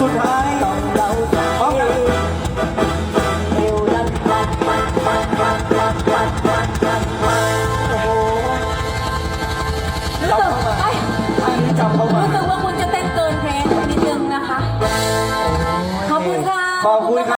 สุดท้ายขอบคุณค่ะ ขอบคุณครั